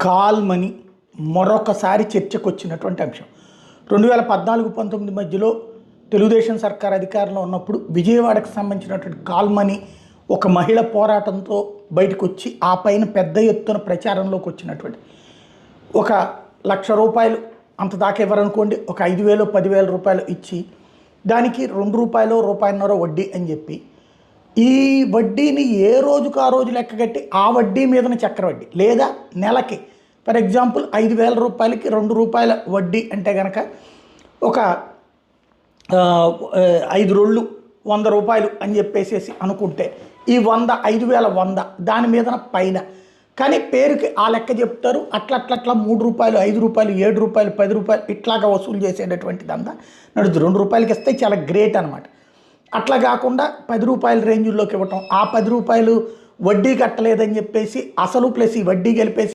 Call మరొకసారి చర్చకు వచ్చినటువంటి అంశం. రెండు వేల పద్నాలుగు పంతొమ్మిది మధ్యలో తెలుగుదేశం సర్కార్ అధికారంలో ఉన్నప్పుడు విజయవాడకు సంబంధించినటువంటి కాల్మని ఒక మహిళ పోరాటంతో బయటకు వచ్చి ఆ పైన పెద్ద ఎత్తున ప్రచారంలోకి వచ్చినటువంటి ఒక లక్ష రూపాయలు అంత దాకా ఇవ్వరనుకోండి ఒక ఐదు వేలు పదివేల రూపాయలు ఇచ్చి దానికి రెండు రూపాయలు రూపాయన్నర వడ్డీ అని చెప్పి ఈ వడ్డీని ఏ రోజుకు ఆ రోజు లెక్క కట్టి ఆ వడ్డీ మీదన చక్రవడ్డీ లేదా నెలకి. ఫర్ ఎగ్జాంపుల్ ఐదు వేల రూపాయలకి రెండు రూపాయల వడ్డీ అంటే కనుక ఒక ఐదు రోళ్ళు వంద రూపాయలు అని చెప్పేసేసి అనుకుంటే ఈ వంద ఐదు వేల వంద దాని మీదన పైన. కానీ పేరుకి ఆ లెక్క చెప్తారు అట్లా అట్లా అట్లా మూడు రూపాయలు ఐదు రూపాయలు ఏడు రూపాయలు పది రూపాయలు ఇట్లాగా వసూలు చేసేటటువంటి దందా నడుస్తుంది రెండు రూపాయలకి ఇస్తే చాలా గ్రేట్ అనమాట అట్లా కాకుండా పది రూపాయల రేంజ్లోకి ఇవ్వటం ఆ పది రూపాయలు వడ్డీ కట్టలేదని చెప్పేసి అసలు ప్లస్ ఈ వడ్డీ గెలిపేసి